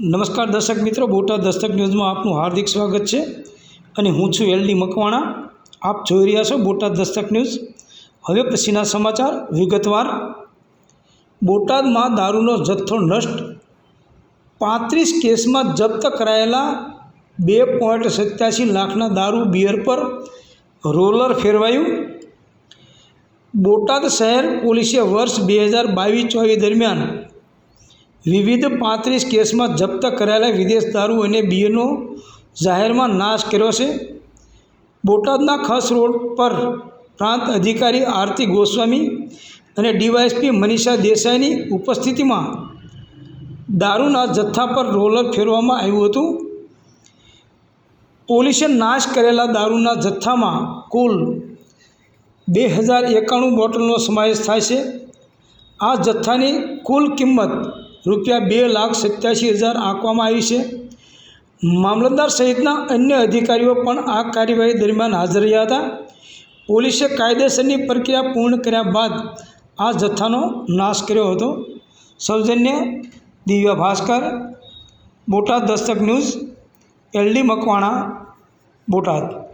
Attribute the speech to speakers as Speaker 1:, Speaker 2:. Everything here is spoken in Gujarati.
Speaker 1: નમસ્કાર દર્શક મિત્રો, બોટાદ દસ્તક ન્યૂઝમાં આપનું હાર્દિક સ્વાગત છે. અને હું છું એલડી મકવાણા. આપ જોઈ રહ્યા છો બોટાદ દસ્તક ન્યૂઝ. હવે પછીના સમાચાર વિગતવાર. બોટાદમાં દારૂનો જથ્થો નષ્ટ. પાંત્રીસ કેસમાં જપ્ત કરાયેલા બે પોઈન્ટ સત્યાસી લાખના દારૂ બિયર પર રોલર ફેરવાયું. બોટાદ શહેર પોલીસે વર્ષ બે હજાર બાવીસ ચોવીસ દરમિયાન વિવિધ પાંત્રીસ કેસમાં જપ્ત કરાયેલા વિદેશ દારૂ અને બિયરનો જાહેરમાં નાશ કર્યો છે. બોટાદના ખસ રોડ પર પ્રાંત અધિકારી આરતી ગોસ્વામી અને ડીવાયએસપી મનીષા દેસાઈની ઉપસ્થિતિમાં દારૂના જથ્થા પર રોલર ફેરવામાં આવ્યું હતું. પોલીસે નાશ કરેલા દારૂના જથ્થામાં કુલ બે હજાર એકાણું બોટલનો સમાવેશ થાય છે. આ જથ્થાની કુલ કિંમત રૂપિયા બે લાખ સત્યાસી હજાર આંકવામાં આવી છે. મામલતદાર સહિતના અન્ય અધિકારીઓ પણ આ કાર્યવાહી દરમિયાન હાજર રહ્યા હતા. પોલીસે કાયદેસરની પ્રક્રિયા પૂર્ણ કર્યા બાદ આ જથ્થાનો નાશ કર્યો હતો. સૌજન્ય દિવ્ય ભાસ્કર, બોટાદ દસ્તક ન્યૂઝ, એલડી મકવાણા, બોટાદ.